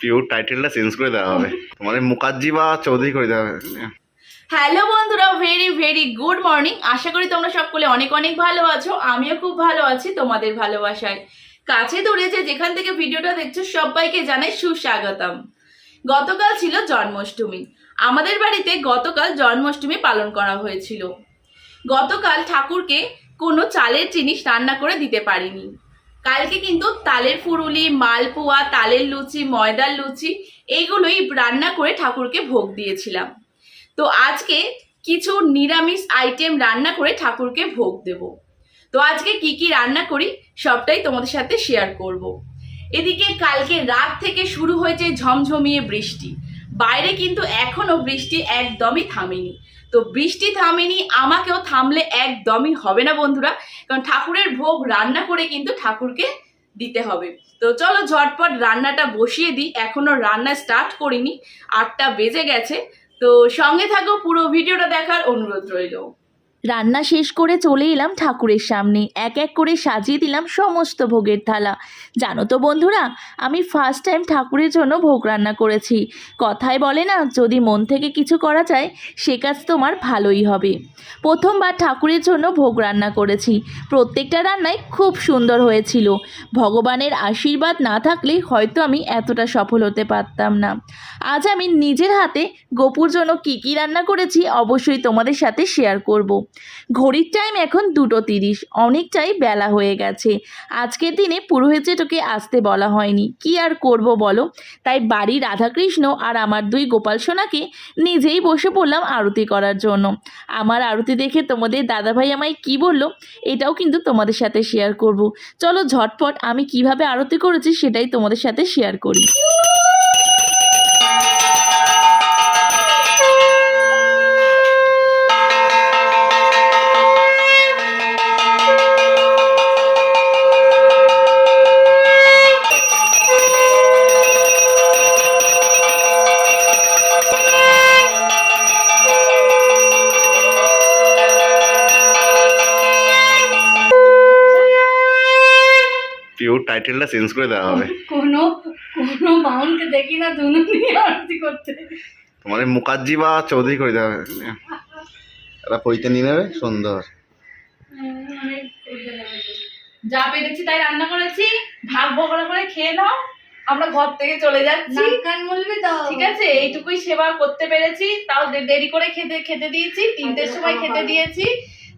Pure টাইটেলটা change করে দেওয়া হবে। তোমাদের মুখার্জি বা চৌধুরী করে দেওয়া হবে। হ্যালো বন্ধুরা ভেরি ভেরি গুড মর্নিং আশা করি তোমরা সকলে অনেক অনেক ভালো আছো। আমিও খুব ভালো আছি তোমাদের ভালোবাসায়। কাছে দূরে যে যেখান থেকে ভিডিওটা দেখছ সবাইকে জানাই সুস্বাগতম। গতকাল ছিল জন্মাষ্টমী। আমাদের বাড়িতে গতকাল জন্মাষ্টমী পালন করা হয়েছিল। গতকাল ঠাকুরকে কোনো চালের জিনিস রান্না করে দিতে পারিনি। কালকে কিন্তু তালের ফুরুলি, মালপোয়া, তালের লুচি, ময়দার লুচি, এইগুলোই রান্না করে ঠাকুরকে ভোগ দিয়েছিলাম। তো আজকে কিছু নিরামিষ আইটেম রান্না করে ঠাকুরকে ভোগ দেব। তো আজকে কি কি রান্না করি সবটাই তোমাদের সাথে শেয়ার করব। এদিকে কালকে রাত থেকে শুরু হয়েছে ঝমঝমিয়ে বৃষ্টি। বাইরে কিন্তু এখনও বৃষ্টি একদমই থামেনি। তো বৃষ্টি থামেনি, আমাকেও থামলে একদমই হবে না বন্ধুরা, কারণ ঠাকুরের ভোগ রান্না করে কিন্তু ঠাকুরকে দিতে হবে। তো চলো ঝটপট রান্নাটা বসিয়ে দিই এখনও রান্না স্টার্ট করিনি, আটটা বেজে গেছে। তো সঙ্গে থাকো, পুরো ভিডিওটা দেখার অনুরোধ রইল। রান্না শেষ করে চলে এলাম ঠাকুরের সামনে। এক এক করে সাজিয়ে দিলাম সমস্ত ভোগের থালা। জানো তো বন্ধুরা, আমি ফার্স্ট টাইম ঠাকুরের জন্য ভোগ রান্না করেছি। কথায় বলে না, যদি মন থেকে কিছু করা যায়, সে কাজ তোমার ভালোই হবে। প্রথমবার ঠাকুরের জন্য ভোগ রান্না করেছি। প্রত্যেকটা রান্নাই খুব সুন্দর হয়েছিল। ভগবানের আশীর্বাদ না থাকলে হয়তো আমি এতটা সফল হতে পারতাম না। আজ আমি নিজের হাতে গোপুর জন্য কী কী রান্না করেছি অবশ্যই তোমাদের সাথে শেয়ার করব। ঘড়ির টাইম এখন দুটো তিরিশ, অনেকটাই বেলা হয়ে গেছে। আজকের দিনে পুরোহিতকে আসতে বলা হয়নি। কি আর করব বলো? তাই বাড়ি রাধাকৃষ্ণ আর আমার দুই গোপাল সোনাকে নিজেই বসে পড়লাম আরতি করার জন্য। আমার আরতি দেখে তোমাদের দাদাভাই আমায় কি বলল, এটাও কিন্তু তোমাদের সাথে শেয়ার করব। চলো ঝটপট আমি কীভাবে আরতি করেছি সেটাই তোমাদের সাথে শেয়ার করি। পিওর টাইটেলটা চেঞ্জ করে দেওয়া হবে। কোনো কোনো বাউনকে দেখি না দুনো নিয়ে আরতি করতে। তোমাদের মুখার্জি বা চৌধুরী করে দেওয়া হবে। এরা পইতে নিয়ে নেবে সুন্দর। যা পেরেছি তাই রান্না করেছি ভাগ বকরা করে খেয়ে নাও আমরা ঘর থেকে চলে যাচ্ছি। কান মলবি তো। ঠিক আছে এইটুকুই সেবা করতে পেরেছি তাও দেরি করে খেতে খেতে দিয়েছি তিনটের আচ্ছা, সময় খেতে দিয়েছি।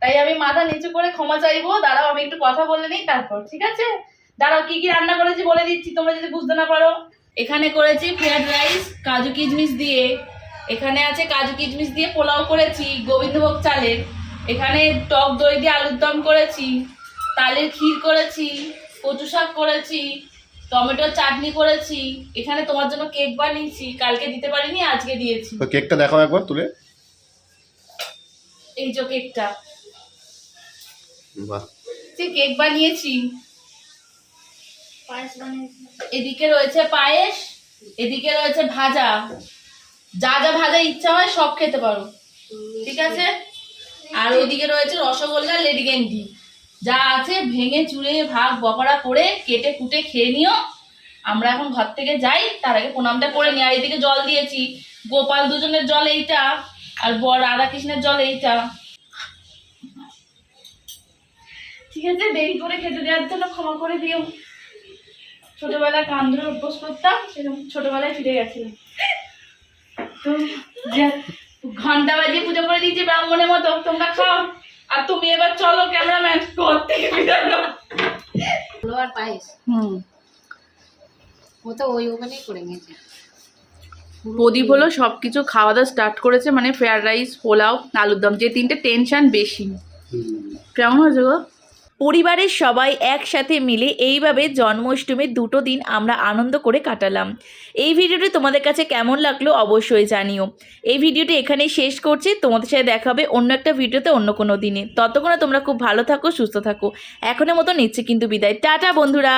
তাই আমি মাথা নিচু করে ক্ষমা চাইব দাঁড়াও আমি একটু কথা বলে নিই তারপর ঠিক আছে? দাঁড়াও কি কি রান্না করেছি বলে দিচ্ছি তোমরা যদি বুঝতে না পারো। এখানে করেছি ফ্রাইড রাইস কাজু কিশমিশ দিয়ে। এখানে আছে কাজু কিশমিশ দিয়ে পোলাও করেছি গোবিন্দভোগ চালের। এখানে টক দই দিয়ে আলুর দম করেছি তালের ক্ষীর করেছি কচু শাক করেছি টমেটোর চাটনি করেছি। এখানে তোমার জন্য কেক বানিয়েছি কালকে দিতে পারিনি আজকে দিয়েছি। তো কেকটা দেখাও একবার তুলে। এই যে কেকটা। বাহ। যে কেক বানিয়েছি। এদিকে রয়েছে পায়েস এদিকে রয়েছে ভাজা। যা যা ভাজা ইচ্ছা হয় সব খেতে পারো। ঠিক আছে? আর ওইদিকে রয়েছে রসগোল্লা লেডিকেন্ডি যা আছে ভেঙে চুড়ে ভাগ বকরা করে কেটে কুটে খেয়ে নিও। আমরা এখন ঘর থেকে যাই তার আগে প্রণামটা করে নিই। আর এদিকে জল দিয়েছি। গোপাল দুজনের জল এইটা আর বর রাধাকৃষ্ণের জল এইটা। ঠিক আছে? দেরি করে খেতে দেওয়ার জন্য ক্ষমা করে দিও। ছোটবেলায় কান ধরে অভ্যাস করতাম সেরকম ছোটবেলায় ফিরে গেছিলাম। তো ঘণ্টা বাজিয়ে পুজো করে দিয়েছি ব্রাহ্মণের মতো তোমরা খাও। আর তুমি এবার চলো ক্যামেরাম্যান ঘর থেকে বিদায় নাও। আর পায়েস। হুম। ও তো ওই ওখানেই করে নিয়েছে। প্রদীপ হলো সব কিছু খাওয়া দাওয়া স্টার্ট করেছে মানে ফ্রায়েড রাইস পোলাও আলুর দম যে তিনটে টেনশন বেশি। কেমন হয়েছে গো? পরিবারের সবাই একসাথে মিলে এইভাবে জন্মাষ্টমীর দুটো দিন আমরা আনন্দ করে কাটালাম। এই ভিডিওটি তোমাদের কাছে কেমন লাগল অবশ্যই জানিও। এই ভিডিওটি এখানেই শেষ করছি। তোমাদের সাথে দেখা হবে অন্য একটা ভিডিওতে অন্য কোনো দিনে। ততক্ষণে তোমরা খুব ভালো থাকো, সুস্থ থাকো। এখনের মতো নিচ্ছে কিন্তু বিদায়। টাটা বন্ধুরা!